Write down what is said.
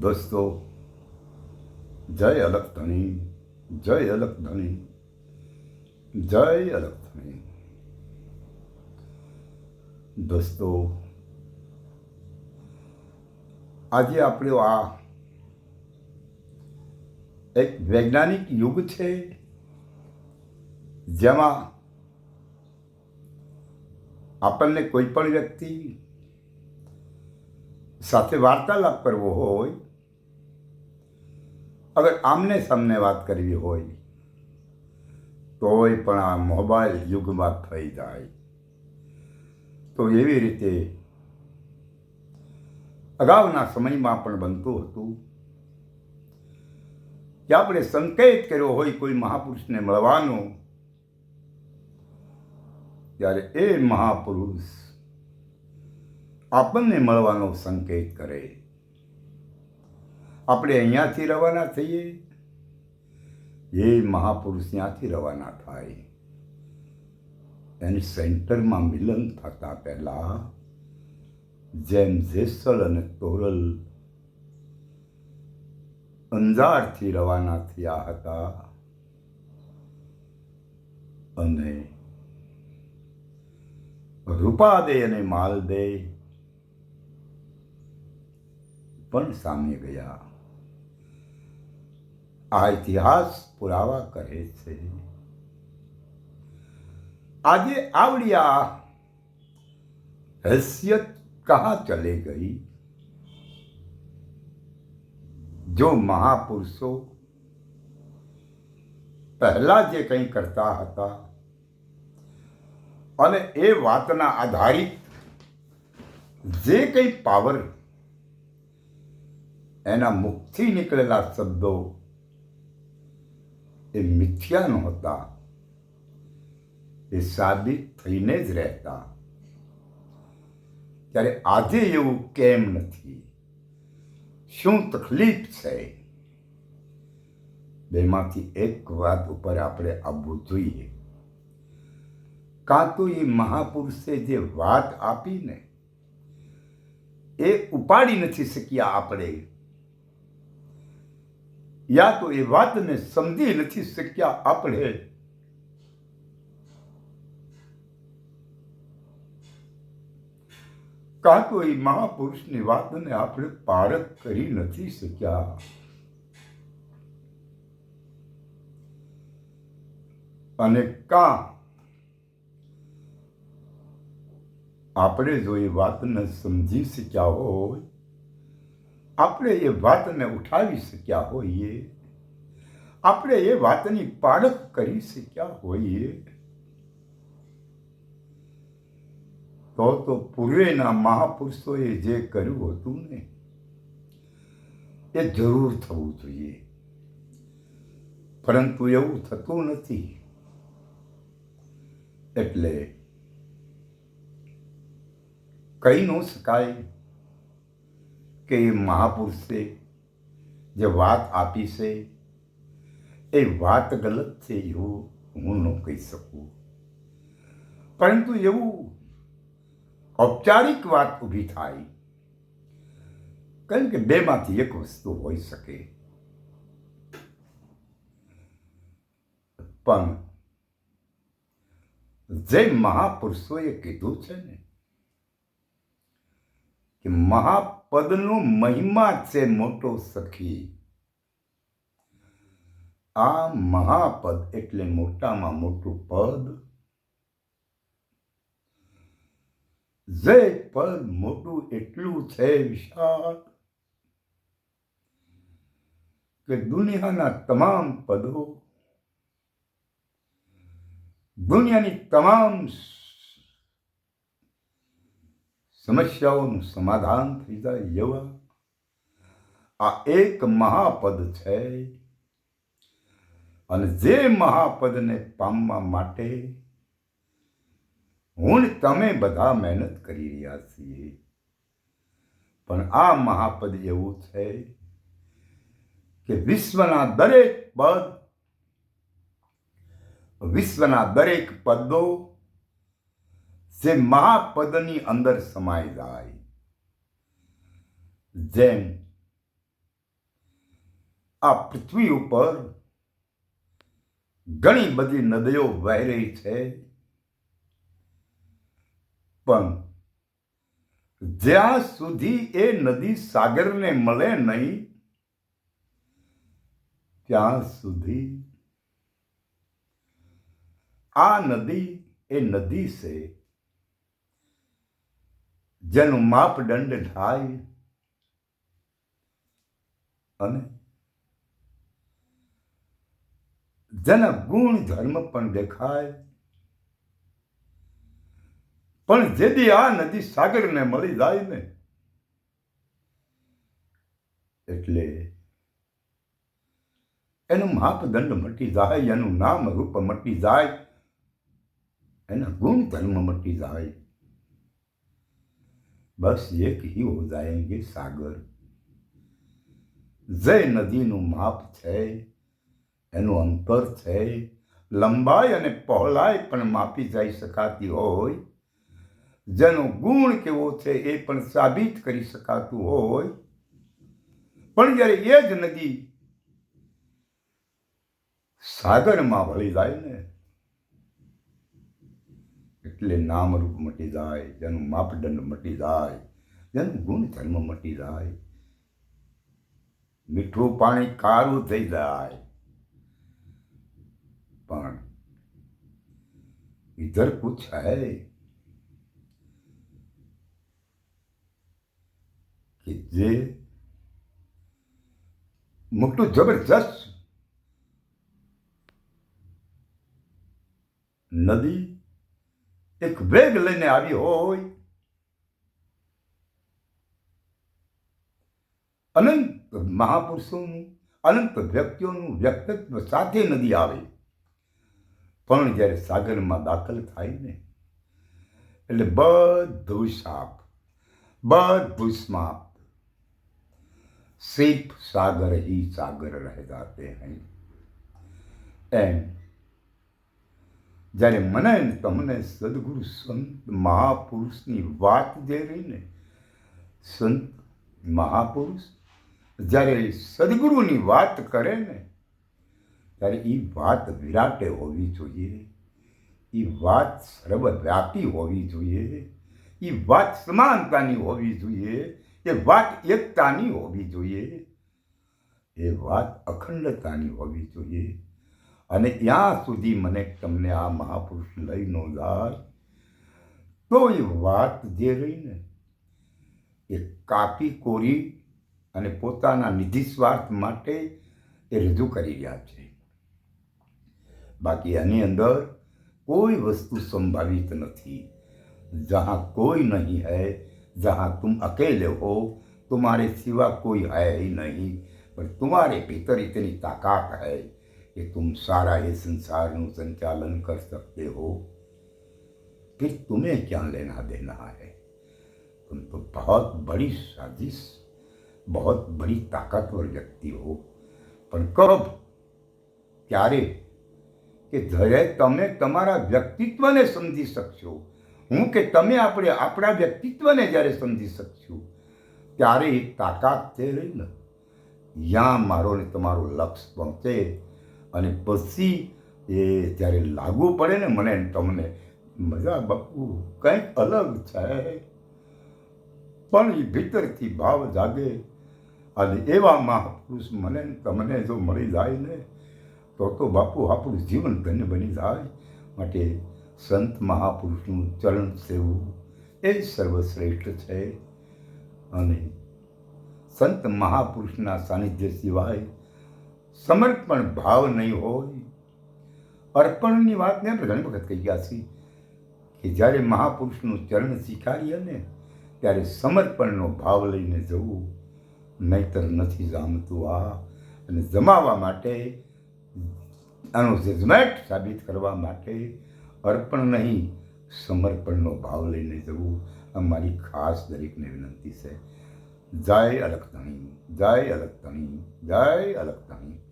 દોસ્તો, જય અલગ ધણી, જય અલગ ધણી, જય અલગ ધણી. દોસ્તો, આજે આપણો આ એક વૈજ્ઞાનિક યુગ છે, જેમાં આપણને કોઈ પણ વ્યક્તિ સાથે વાર્તાલાપ કરવો હોય, અગર આમને સામને વાત કરવી હોય, તોય પણ આ મોબાઈલ યુગમાં થઈ જાય. તો એવી રીતે અગાઉના સમયમાં પણ બનતું હતું. કે આપણે સંકેત કર્યો હોય કોઈ મહાપુરુષને મળવાનો, ત્યારે એ મહાપુરુષ આપણને મળવાનો સંકેત કરે. આપણે અહીંયાથી રવાના થઈએ. એ મહાપુરુષ ત્યાંથી રવાના થાય. એની સેન્ટરમાં મિલન થતા પહેલા જેમ જેસલ અને તોરલ અંજારથી રવાના થયા હતા અને રૂપાદે અને માલદે પણ સામે ગયા. આ ઇતિહાસ પુરાવા કહે છે. આજે આવડ્યા હૈસિયત કહા ચલે ગઈ? જો મહાપુરુષો પહેલા જે કંઈ કરતા હતા અને એ વાતના આધારિત જે કંઈ પાવર એના મુખથી નીકળેલા શબ્દો એ મિથ્યા નહોતા. એ સાબિત થઈને જ રહેતા. ત્યારે આજે એવું કેમ નથી? શું તકલીફ છે? બેમાંથી એક વાત ઉપર આપણે આવવું જોઈએ. કાં તો એ મહાપુરુષે જે વાત આપીને એ ઉપાડી નથી શક્યા આપણે? યા તો એ વાતને સમજી નથી શક્યા આપણે. કાં તો એ મહાપુરુષની વાતને આપણે પારખ કરી નથી શક્યા. અને કાં આપણે જો એ વાતને સમજી શક્યા હોય આપણે એ વાતને ઉઠાવી શક્યા હોઈએ, આપણે એ વાતની પાડખ કરી શક્યા હોઈએ, તો તો પૂર્વેના મહાપુરુષોએ જે કર્યું હતું ને, એ જરૂર થવું જોઈએ. પરંતુ એવું થતું નથી. એટલે કહી ન શકાય કે એ મહાપુરુષે જે વાત આપી છે? એ વાત ગલત છે એવું હું ન કહી શકું. પરંતુ એવું ઔપચારિક વાત ઊભી થાય. કારણ કે બેમાંથી એક વસ્તુ હોઈ શકે. પણ જે મહાપુરુષોએ કીધું છે ને, કે મહાપદનો મહિમા છે મોટો સખી. આ મહાપદ એટલે મોટામાં મોટું પદ. જે પદ મોટું એટલું છે વિશાળ કે દુનિયાના તમામ પદો, દુનિયાની તમામ સમસ્યાઓનું સમાધાન થઈ જાય એવા. આ એક મહાપદ છે. અને જે મહાપદને પામવા માટે હું તમે બધા મહેનત કરી રહ્યા છીએ. પણ આ મહાપદ એવું છે કે વિશ્વના દરેક પદ, વિશ્વના દરેક પદો જે મહાપદની અંદર સમાઈ જાય. જેમ આ પૃથ્વી ઉપર ઘણી બધી નદીઓ વહી રહી છે, પણ જ્યાં સુધી એ નદી સાગરને મળે નહીં, ત્યાં સુધી આ નદી એ નદી છે. જેનું માપદંડ થાય અને જેના ગુણ ધર્મ પણ દેખાય. પણ જેથી આ નદી સાગરને મળી જાય ને, એટલે એનું માપદંડ મટી જાય, એનું નામ રૂપ મટી જાય, એના ગુણ ધર્મ મટી જાય. બસ એક ही हो जाएंगे સાગર જે નદીનું માપ છે એનું અંતર છે લંબાઈ અને પહોળાઈ પણ માપી જઈ શકાતી હોય જેનો ગુણ કેવો છે એ પણ સાબિત કરી શકાતું હોય પણ જ્યારે એ જ નદી સાગરમાં વળી જાય ને એટલે નામરૂપ મટી જાય જેનું માપદંડ મટી જાય જેનું ગુણ ધર્મ મટી જાય મીઠું પાણી ખારું થઈ જાય પણ इधर कुछ है કે જે મોટું જબરજસ્ત નદી એક વેગ લઈને આવ્યો હોય. અનંત મહાપુરુષોનું, અનંત વ્યક્તિઓનું વ્યક્તિત્વ સાથે નદી આવે. પણ જ્યારે સાગરમાં દાખલ થાય ને, એટલે બધું સાપ બધું સમાપ્ત. સિર્ફ સાગર હી સાગર રહેતા હૈ. એમ જ્યારે મને તમને સદગુરુ સંત મહાપુરુષની વાત જે રહી ને, સંત મહાપુરુષ, જ્યારે સદગુરુની વાત કરે ને, ત્યારે એ વાત વિરાટે હોવી જોઈએ. એ વાત સર્વવ્યાપી હોવી જોઈએ. એ વાત સમાનતાની હોવી જોઈએ. એ વાત એકતાની હોવી જોઈએ. એ વાત અખંડતાની હોવી જોઈએ. અને ત્યાં સુધી મને તમને આ મહાપુરુષ લઈ ન જાય તો એ વાત જે રહી ને એ કાપી કોરી અને પોતાના નિધિ સ્વાર્થ માટે એ રજૂ કરી રહ્યા છે બાકી આની અંદર કોઈ વસ્તુ સંભાવિત નથી जहाँ कोई नहीं है जहाँ तुम अकेले हो तुम्हारे सिवा कोई है ही नहीं पर तुम्हारे भीतर इतनी ताकत है कि तुम सारा ही संसार ਨੂੰ संचालन कर सकते हो कि तुम्हें क्या लेना देना है तुम तो बहुत बड़ी साजिश बहुत बड़ी ताकतवर વ્યક્તિ હો. પણ કબ? ક્યારે? કે જ્યારે તમે તમારા વ્યક્તિત્વને સમજી શકશો. હું કે તમે આપણે આપણા વ્યક્તિત્વને જ્યારે સમજી શકશો, ત્યારે એ તાકાત થઈ રહી ને? યા મારો ને તમારું લક્ષ્ય પહોંચે. અને પછી એ જ્યારે લાગુ પડે ને મને તમને મજા બાપુ કંઈક અલગ છે. પણ એ ભીતરથી ભાવ જાગે. અને એવા મહાપુરુષ મને તમને જો મળી જાય ને, તો તો બાપુ આપણું જીવન ધન્ય બની જાય. માટે સંત મહાપુરુષનું ચરણ સેવું એ સર્વશ્રેષ્ઠ છે. અને સંત મહાપુરુષના સાનિધ્ય સિવાય સમર્પણ ભાવ નહીં હોય. અર્પણની વાતને આપણે ઘણી વખત કહી ગયા છીએ કે જ્યારે મહાપુરુષનું ચરણ સ્વીકારીએ ને, ત્યારે સમર્પણનો ભાવ લઈને જવું નહીતર નથી જામતું આ. અને જમાવવા માટે, આનો જજમેન્ટ સાબિત કરવા માટે અર્પણ નહીં, સમર્પણનો ભાવ લઈને જવું. અમારી ખાસ દરેકને વિનંતી છે. જય અલગધણી જય જાય જય અલગધણી